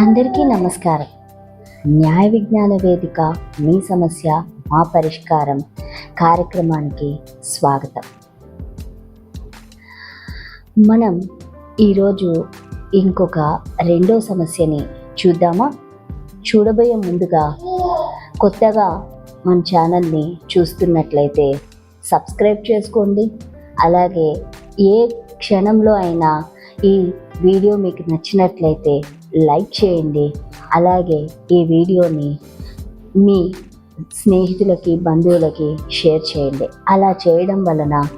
అందరికీ నమస్కారం. న్యాయ విజ్ఞాన వేదిక మీ సమస్య మా పరిష్కారం కార్యక్రమానికి స్వాగతం. మనం ఈరోజు ఇంకొక రెండో సమస్యని చూద్దామా? చూడబోయే ముందుగా కొత్తగా మన ఛానల్ని చూస్తున్నట్లయితే సబ్స్క్రైబ్ చేసుకోండి. అలాగే ఏ క్షణంలో అయినా ఈ వీడియో మీకు నచ్చినట్లయితే లైక్ చేయండి. అలాగే ఈ వీడియోని మీ స్నేహితులకి బంధువులకి షేర్ చేయండి. అలా చేయడం వలన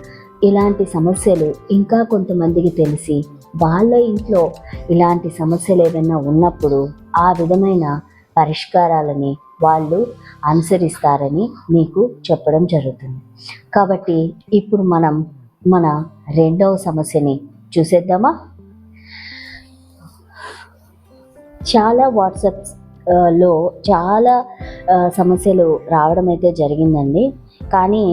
ఇలాంటి సమస్యలు ఇంకా కొంతమందికి తెలిసి వాళ్ళ ఇంట్లో ఇలాంటి సమస్యలు ఏమైనా ఉన్నప్పుడు ఆ విధమైన పరిష్కారాలని వాళ్ళు అనుసరిస్తారని మీకు చెప్పడం జరుగుతుంది. కాబట్టి ఇప్పుడు మనం మన రెండవ సమస్యని చూసేద్దామా? చాలా వాట్సాప్లో చాలా సమస్యలు రావడం అయితే జరిగిందండి. కానీ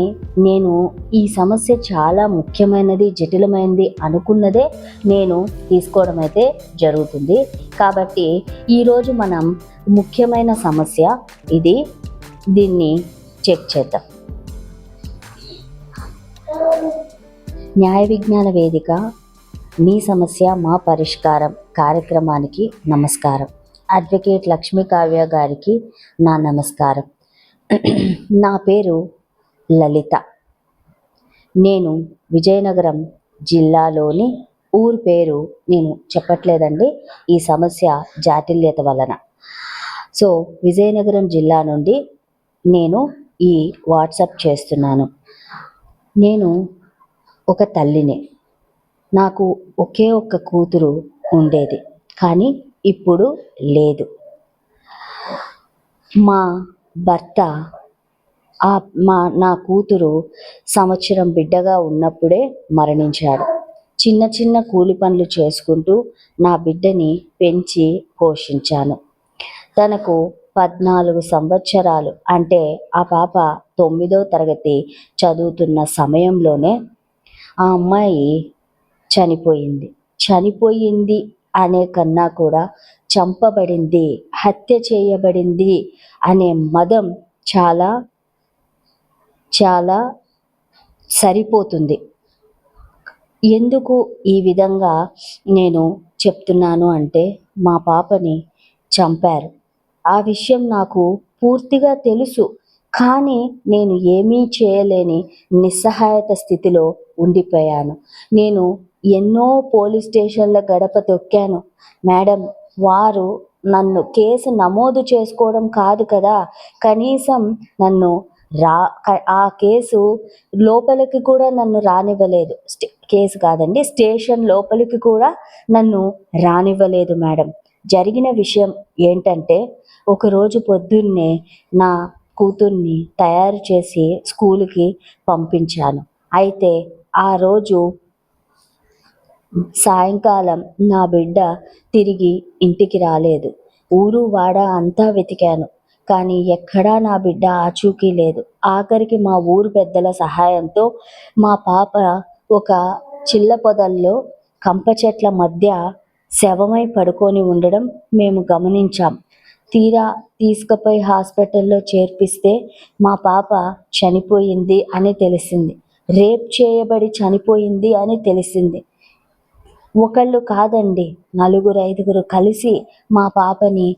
నేను ఈ సమస్య చాలా ముఖ్యమైనది జటిలమైనది అనుకున్నదే నేను తీసుకోవడం అయితే జరుగుతుంది. కాబట్టి ఈరోజు మనం ముఖ్యమైన సమస్య ఇది. దీన్ని చెక్ చేద్దాం. న్యాయ విజ్ఞాన వేదిక మీ సమస్య మా పరిష్కారం కార్యక్రమానికి నమస్కారం. అడ్వకేట్ లక్ష్మీ కావ్య గారికి నా నమస్కారం. నా పేరు లలిత. నేను విజయనగరం జిల్లాలోని ఊరు పేరు నేను చెప్పట్లేదండి. ఈ సమస్య జాటిల్యత వలన. సో విజయనగరం జిల్లా నుండి నేను ఈ వాట్సాప్ చేస్తున్నాను. నేను ఒక తల్లిని. నాకు ఒకే ఒక్క కూతురు ఉండేది కానీ ఇప్పుడు లేదు. మా భర్త ఆ మా నా కూతురు సంవత్సరం బిడ్డగా ఉన్నప్పుడే మరణించాడు. చిన్న చిన్న కూలి పనులు చేసుకుంటూ నా బిడ్డని పెంచి పోషించాను. తనకు పద్నాలుగు సంవత్సరాలు అంటే ఆ పాప తొమ్మిదో తరగతి చదువుతున్న సమయంలోనే ఆ అమ్మాయి చనిపోయింది. చనిపోయింది అనే కన్నా కూడా చంపబడింది హత్య చేయబడింది అనే మదం చాలా చాలా సరిపోతుంది. ఎందుకు ఈ విధంగా నేను చెప్తున్నాను అంటే మా పాపని చంపారు. ఆ విషయం నాకు పూర్తిగా తెలుసు. కానీ నేను ఏమీ చేయలేని నిస్సహాయత స్థితిలో ఉండిపోయాను. నేను ఎన్నో పోలీస్ స్టేషన్ల గడప తొక్కాను. మేడం వారు నన్ను కేసు నమోదు చేసుకోవడం కాదు కదా. కనీసం నన్ను రా ఆ కేసు లోపలికి కూడా నన్ను రానివ్వలేదు. స్టే కేసు కాదండి స్టేషన్ లోపలికి కూడా నన్ను రానివ్వలేదు మేడం. జరిగిన విషయం ఏంటంటే ఒకరోజు పొద్దున్నే నా కూతుర్ని తయారు చేసి స్కూల్కి పంపించాను. అయితే ఆ రోజు సాయంకాలం నా బిడ్డ తిరిగి ఇంటికి రాలేదు. ఊరు వాడ అంతా వెతికాను. కానీ ఎక్కడా నా బిడ్డ ఆచూకీ లేదు. ఆఖరికి మా ఊరు పెద్దల సహాయంతో మా పాప ఒక చిల్ల పొదల్లో కంప చెట్ల మధ్య శవమై పడుకొని ఉండడం మేము గమనించాం. తీరా తీసుకుపోయి హాస్పిటల్లో చేర్పిస్తే మా పాప చనిపోయింది అని తెలిసింది. రేప్ చేయబడి చనిపోయింది అని తెలిసింది. ఒకళ్ళు కాదండి నలుగురు ఐదుగురు కలిసి మా పాపని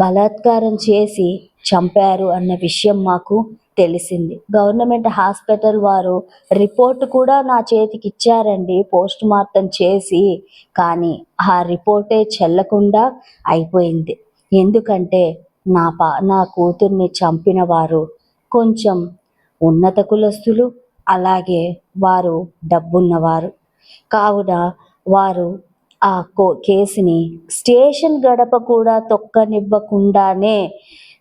బలాత్కారం చేసి చంపారు అన్న విషయం మాకు తెలిసింది. గవర్నమెంట్ హాస్పిటల్ వారు రిపోర్ట్ కూడా నా చేతికి ఇచ్చారండి పోస్ట్ మార్టం చేసి కానీ ఆ రిపోర్టే చెల్లకుండా అయిపోయింది. ఎందుకంటే నా పా నా కూతుర్ని చంపిన వారు కొంచెం ఉన్నత కులస్తులు అలాగే వారు డబ్బున్నవారు. కావున వారు ఆ కో కేసుని స్టేషన్ గడప కూడా తొక్కనివ్వకుండానే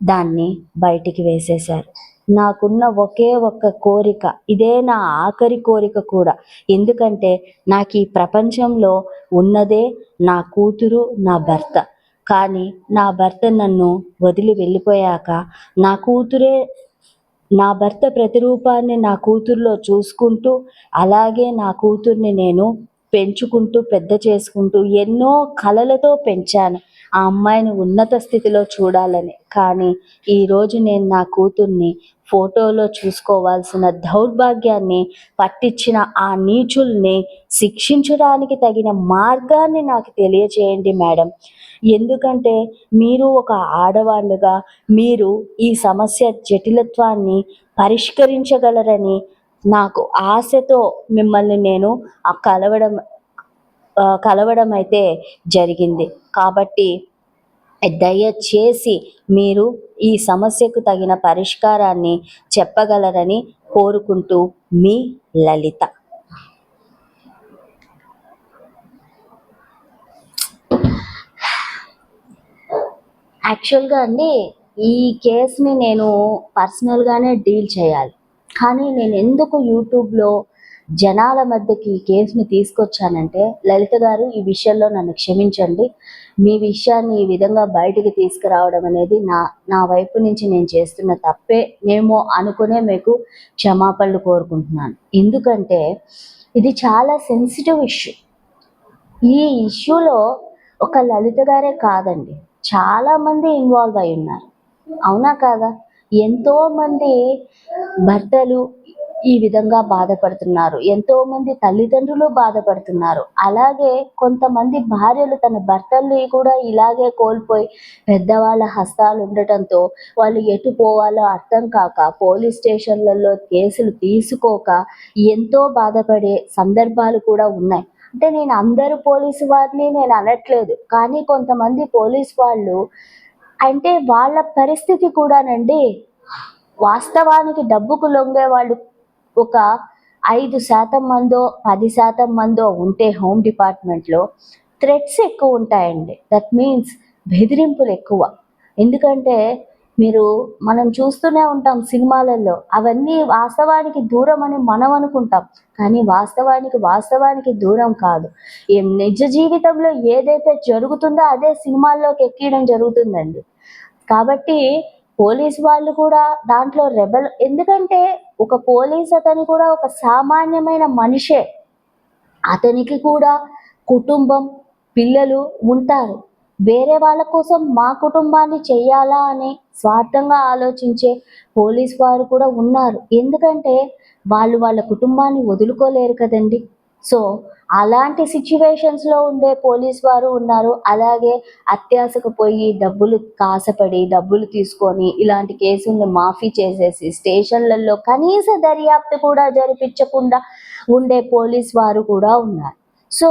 దాన్ని బయటికి వేసేశారు. నాకున్న ఒకే ఒక్క కోరిక ఇదే నా ఆఖరి కోరిక కూడా. ఎందుకంటే నాకు ఈ ప్రపంచంలో ఉన్నదే నా కూతురు నా భర్త. కానీ నా భర్త నన్ను వదిలి వెళ్ళిపోయాక నా కూతురే నా భర్త ప్రతిరూపాన్ని నా కూతుర్లో చూసుకుంటూ అలాగే నా కూతుర్ని నేను పెంచుకుంటూ పెద్ద చేసుకుంటూ ఎన్నో కలలతో పెంచాను. ఆ అమ్మాయిని ఉన్నత స్థితిలో చూడాలని. కానీ ఈరోజు నేను నా కూతుర్ని ఫోటోలో చూసుకోవాల్సిన దౌర్భాగ్యాన్ని పట్టించిన ఆ నీచుల్ని శిక్షించడానికి తగిన మార్గాన్ని నాకు తెలియచేయండి మేడం. ఎందుకంటే మీరు ఒక ఆడవాళ్ళుగా మీరు ఈ సమస్య జటిలత్వాన్ని పరిష్కరించగలరని నాకు ఆశతో మిమ్మల్ని నేను ఆ కలవడం కలవడం అయితే జరిగింది. కాబట్టి దయచేసి మీరు ఈ సమస్యకు తగిన పరిష్కారాన్ని చెప్పగలరని కోరుకుంటూ మీ లలిత. యాక్చువల్గా అండి ఈ కేసుని నేను పర్సనల్గానే డీల్ చేయాలి. కానీ నేను ఎందుకు యూట్యూబ్లో జనాల మధ్యకి ఈ కేసుని తీసుకొచ్చానంటే లలిత గారు ఈ విషయంలో నన్ను క్షమించండి. మీ విషయాన్ని ఈ విధంగా బయటికి తీసుకురావడం అనేది నా నా వైపు నుంచి నేను చేస్తున్న తప్పే నేమో అనుకునే మీకు క్షమాపణలు కోరుకుంటున్నాను. ఎందుకంటే ఇది చాలా సెన్సిటివ్ ఇష్యూ ఈ ఇష్యూలో ఒక లలిత గారే కాదండి చాలామంది ఇన్వాల్వ్ అయి ఉన్నారు. అవునా కాదా? ఎంతో మంది భర్తలు ఈ విధంగా బాధపడుతున్నారు. ఎంతో మంది తల్లిదండ్రులు బాధపడుతున్నారు. అలాగే కొంతమంది భార్యలు తన భర్తల్ని కూడా ఇలాగే కోల్పోయి పెద్దవాళ్ళ హస్తాలు ఉండటంతో వాళ్ళు ఎటు పోవాలో అర్థం కాక పోలీస్ స్టేషన్లలో కేసులు తీసుకోక ఎంతో బాధపడే సందర్భాలు కూడా ఉన్నాయి. అంటే నేను అందరు పోలీసు వారిని నేను అనట్లేదు. కానీ కొంతమంది పోలీస్ వాళ్ళు అంటే వాళ్ళ పరిస్థితి కూడానండి వాస్తవానికి డబ్బుకు లొంగే వాళ్ళు ఒక ఐదు శాతం మందో పది శాతం మందో ఉంటే హోమ్ డిపార్ట్మెంట్లో థ్రెడ్స్ ఎక్కువ ఉంటాయండి. దట్ మీన్స్ బెదిరింపులు ఎక్కువ. ఎందుకంటే మీరు మనం చూస్తూనే ఉంటాం సినిమాలలో అవన్నీ వాస్తవానికి దూరం అని మనం అనుకుంటాం. కానీ వాస్తవానికి వాస్తవానికి దూరం కాదు. ఏం నిజ జీవితంలో ఏదైతే జరుగుతుందో అదే సినిమాల్లోకి ఎక్కియడం జరుగుతుందండి. కాబట్టి పోలీస్ వాళ్ళు కూడా దాంట్లో రెబల్ ఎందుకంటే ఒక పోలీస్ అతను కూడా ఒక సామాన్యమైన మనిషే. అతనికి కూడా కుటుంబం పిల్లలు ఉంటారు. వేరే వాళ్ళ కోసం మా కుటుంబాన్ని చేయాలా అని స్వార్థంగా ఆలోచించే పోలీస్ వారు కూడా ఉన్నారు. ఎందుకంటే వాళ్ళు వాళ్ళ కుటుంబాన్ని వదులుకోలేరు కదండి. సో అలాంటి సిచ్యువేషన్స్లో ఉండే పోలీస్ వారు ఉన్నారు. అలాగే అత్యాశకు పోయి డబ్బులు కాసపడి డబ్బులు తీసుకొని ఇలాంటి కేసుల్ని మాఫీ చేసేసి స్టేషన్లలో కనీస దర్యాప్తు కూడా జరిపించకుండా ఉండే పోలీస్ వారు కూడా ఉన్నారు. సో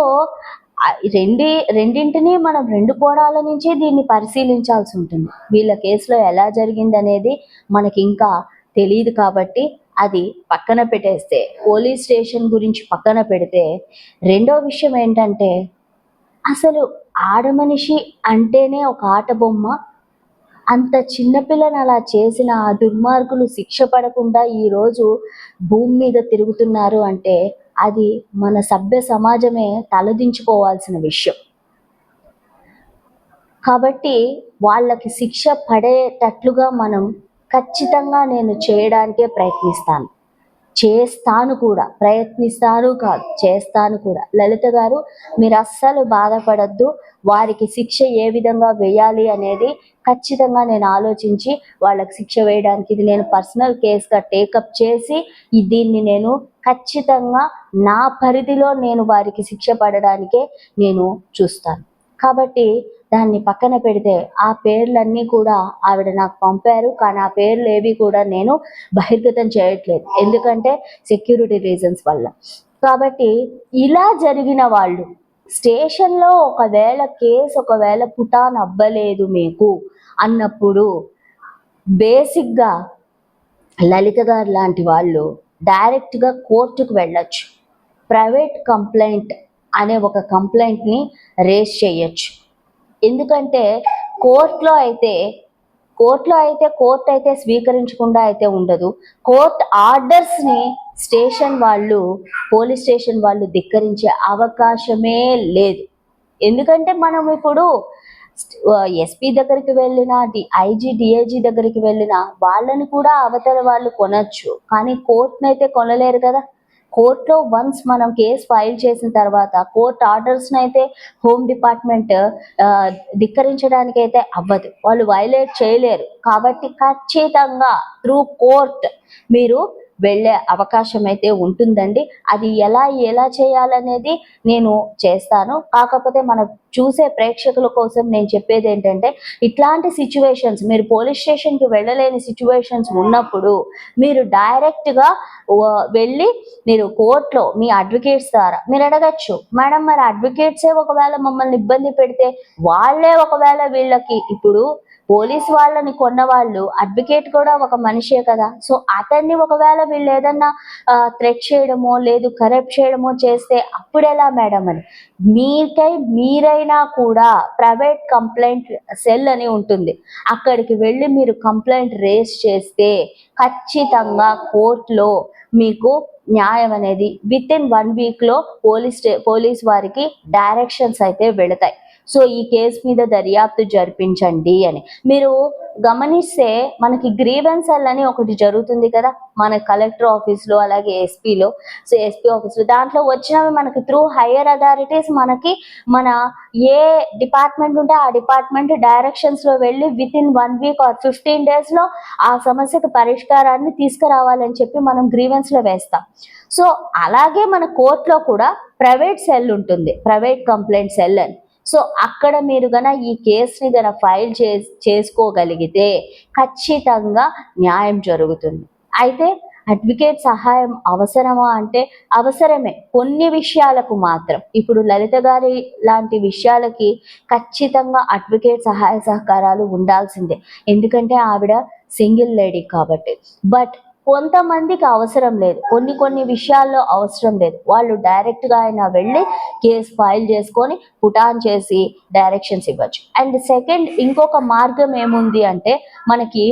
రెండి రెండింటిని మనం రెండు కోణాల నుంచి దీన్ని పరిశీలించాల్సి ఉంటుంది. వీళ్ళ కేసులో ఎలా జరిగింది అనేది మనకి ఇంకా తెలియదు కాబట్టి అది పక్కన పెట్టేస్తే పోలీస్ స్టేషన్ గురించి పక్కన పెడితే రెండో విషయం ఏంటంటే అసలు ఆడమనిషి అంటేనే ఒక ఆట బొమ్మ. అంత చిన్నపిల్లని అలా చేసిన ఆ దుర్మార్గులు శిక్ష పడకుండా ఈరోజు భూమి మీద తిరుగుతున్నారు అంటే అది మన సభ్య సమాజమే తలదించుకోవాల్సిన విషయం. కాబట్టి వాళ్ళకి శిక్ష పడేటట్లుగా మనం ఖచ్చితంగా నేను చేయడానికే ప్రయత్నిస్తాను. చేస్తాను కూడా. ప్రయత్నిస్తాను కాదు చేస్తాను కూడా. లలిత గారు మీరు అస్సలు బాధపడద్దు. వారికి శిక్ష ఏ విధంగా వేయాలి అనేది ఖచ్చితంగా నేను ఆలోచించి వాళ్ళకి శిక్ష వేయడానికి ఇది నేను పర్సనల్ కేసుగా టేకప్ చేసి దీన్ని నేను ఖచ్చితంగా నా పరిధిలో నేను వారికి శిక్ష పడడానికే నేను చూస్తాను. కాబట్టి దాన్ని పక్కన పెడితే ఆ పేర్లన్నీ కూడా ఆవిడ నాకు పంపారు. కానీ ఆ పేర్లు ఏవి కూడా నేను బహిర్గతం చేయట్లేదు. ఎందుకంటే సెక్యూరిటీ రీజన్స్ వల్ల. కాబట్టి ఇలా జరిగిన వాళ్ళు స్టేషన్లో ఒకవేళ కేసు ఒకవేళ పుటాన్ అవ్వలేదు మీకు అన్నప్పుడు బేసిక్గా లలిత గారు లాంటి వాళ్ళు డైరెక్ట్గా కోర్టుకు వెళ్ళచ్చు. ప్రైవేట్ కంప్లైంట్ అనే ఒక కంప్లైంట్ని రేస్ చేయొచ్చు. ఎందుకంటే కోర్టులో అయితే కోర్టులో అయితే కోర్టు అయితే స్వీకరించకుండా అయితే ఉండదు. కోర్ట్ ఆర్డర్స్ని స్టేషన్ వాళ్ళు పోలీస్ స్టేషన్ వాళ్ళు ధిక్కరించే అవకాశమే లేదు. ఎందుకంటే మనం ఇప్పుడు ఎస్పీ దగ్గరికి వెళ్ళిన డి ఐజీ డిఐజీ దగ్గరికి వెళ్ళిన వాళ్ళని కూడా అవతల వాళ్ళు కొనచ్చు. కానీ కోర్టునైతే అయితే కొనలేరు కదా. కోర్టులో వన్స్ మనం కేసు ఫైల్ చేసిన తర్వాత కోర్ట్ ఆర్డర్స్ని అయితే హోమ్ డిపార్ట్మెంట్ ధిక్కరించడానికి అయితే అవ్వదు. వాళ్ళు వైలేట్ చేయలేరు. కాబట్టి ఖచ్చితంగా త్రూ కోర్ట్ మీరు వెళ్ళే అవకాశం అయితే ఉంటుందండి. అది ఎలా ఎలా చేయాలనేది నేను చేస్తాను. కాకపోతే మన చూసే ప్రేక్షకుల కోసం నేను చెప్పేది ఏంటంటే ఇట్లాంటి సిచ్యువేషన్స్ మీరు పోలీస్ స్టేషన్కి వెళ్ళలేని సిచ్యువేషన్స్ ఉన్నప్పుడు మీరు డైరెక్ట్గా వెళ్ళి మీరు కోర్టులో మీ అడ్వకేట్స్ ద్వారా మీరు అడగచ్చు మేడం మరి అడ్వకేట్సే ఒకవేళ మమ్మల్ని ఇబ్బంది పెడితే వాళ్ళే ఒకవేళ వీళ్ళకి ఇప్పుడు పోలీస్ వాళ్ళని కొన్న వాళ్ళు అడ్వకేట్ కూడా ఒక మనిషే కదా. సో అతన్ని ఒకవేళ వీళ్ళు ఏదన్నా థ్రెట్ చేయడమో లేదు కరెప్ట్ చేయడమో చేస్తే అప్పుడు ఎలా మేడం అని? మీకై మీరైనా కూడా ప్రైవేట్ కంప్లైంట్ సెల్ అని ఉంటుంది. అక్కడికి వెళ్ళి మీరు కంప్లైంట్ రేస్ చేస్తే ఖచ్చితంగా కోర్టులో మీకు న్యాయం అనేది విత్ ఇన్ వన్ వీక్లో పోలీస్ స్టే పోలీస్ వారికి డైరెక్షన్స్ అయితే వెళతాయి. సో ఈ కేసు మీద దర్యాప్తు జరిపించండి అని. మీరు గమనిస్తే మనకి గ్రీవెన్స్ అని ఒకటి జరుగుతుంది కదా మన కలెక్టర్ ఆఫీస్లో అలాగే ఎస్పీలో. సో ఎస్పీ ఆఫీస్లో దాంట్లో వచ్చినవి మనకి త్రూ హయ్యర్ అథారిటీస్ మనకి మన ఏ డిపార్ట్మెంట్ ఉంటే ఆ డిపార్ట్మెంట్ డైరెక్షన్స్లో వెళ్ళి within one week or fifteen డేస్లో ఆ సమస్యకు పరిష్కారాన్ని తీసుకురావాలని చెప్పి మనం గ్రీవెన్స్లో వేస్తాం. సో అలాగే మన కోర్టులో కూడా ప్రైవేట్ సెల్ ఉంటుంది ప్రైవేట్ కంప్లైంట్ సెల్ అని. సో అక్కడ మీరు గన ఈ కేసుని గన ఫైల్ చే చేసుకోగలిగితే ఖచ్చితంగా న్యాయం జరుగుతుంది. అయితే అడ్వకేట్ సహాయం అవసరమా అంటే అవసరమే. కొన్ని విషయాలకు మాత్రం. ఇప్పుడు లలిత గారి లాంటి విషయాలకి ఖచ్చితంగా అడ్వకేట్ సహాయ సహకారాలు ఉండాల్సిందే. ఎందుకంటే ఆవిడ సింగిల్ లేడీ కాబట్టి. బట్ కొంతమందికి అవసరం లేదు. కొన్ని కొన్ని విషయాల్లో అవసరం లేదు. వాళ్ళు డైరెక్ట్గా అయినా వెళ్ళి కేసు ఫైల్ చేసుకొని పుటాన్ చేసి డైరెక్షన్స్ ఇవ్వచ్చు. అండ్ సెకండ్ ఇంకొక మార్గం ఏముంది అంటే మనకి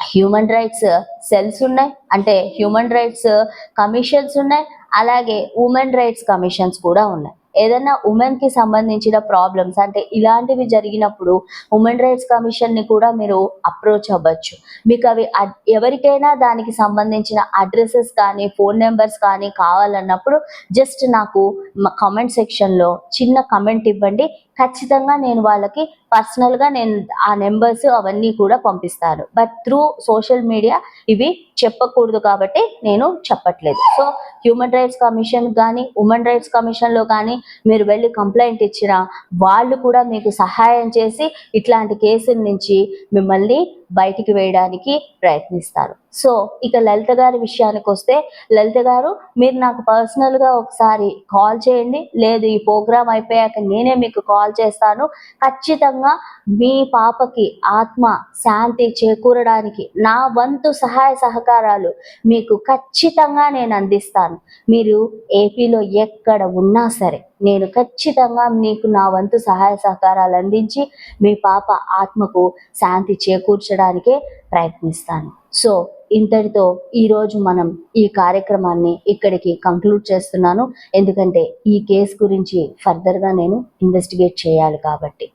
హ్యూమన్ రైట్స్ సెల్స్ ఉన్నాయి. అంటే హ్యూమన్ రైట్స్ కమిషన్స్ ఉన్నాయి. అలాగే ఉమెన్ రైట్స్ కమిషన్స్ కూడా ఉన్నాయి. ఏదైనా ఉమెన్కి సంబంధించిన ప్రాబ్లమ్స్ అంటే ఇలాంటివి జరిగినప్పుడు ఉమెన్ రైట్స్ కమిషన్ని కూడా మీరు అప్రోచ్ అవ్వచ్చు. మీకు అవి అడ్- ఎవరికైనా దానికి సంబంధించిన అడ్రసెస్ కానీ ఫోన్ నెంబర్స్ కానీ కావాలన్నప్పుడు జస్ట్ నాకు కామెంట్ సెక్షన్లో చిన్న కమెంట్ ఇవ్వండి. ఖచ్చితంగా నేను వాళ్ళకి పర్సనల్గా నేను ఆ నెంబర్స్ అవన్నీ కూడా పంపిస్తాను. బట్ త్రూ సోషల్ మీడియా ఇవి చెప్పకూడదు కాబట్టి నేను చెప్పట్లేదు. సో హ్యూమన్ రైట్స్ కమిషన్ కానీ ఉమెన్ రైట్స్ కమిషన్లో కానీ మీరు వెళ్ళి కంప్లైంట్ ఇచ్చినా వాళ్ళు కూడా మీకు సహాయం చేసి ఇట్లాంటి కేసుల నుంచి మిమ్మల్ని బయటికి వేయడానికి ప్రయత్నిస్తారు. సో ఇక లలిత గారి విషయానికి వస్తే లలిత గారు మీరు నాకు పర్సనల్గా ఒకసారి కాల్ చేయండి. లేదు ఈ ప్రోగ్రామ్ అయిపోయాక నేనే మీకు కాల్ చేస్తాను. ఖచ్చితంగా మీ పాపకి ఆత్మ శాంతి చేకూరడానికి నా వంతు సహాయ సహకారాలు మీకు ఖచ్చితంగా నేను అందిస్తాను. మీరు ఏపీలో ఎక్కడ ఉన్నా సరే నేను ఖచ్చితంగా మీకు నా వంతు సహాయ సహకారాలు అందించి మీ పాప ఆత్మకు శాంతి చేకూర్చడానికే ప్రయత్నిస్తాను. సో ఇంతటితో ఈరోజు మనం ఈ కార్యక్రమాన్ని ఇక్కడికి కంక్లూడ్ చేస్తున్నాను. ఎందుకంటే ఈ కేసు గురించి ఫర్దర్గా నేను ఇన్వెస్టిగేట్ చేయాలి కాబట్టి.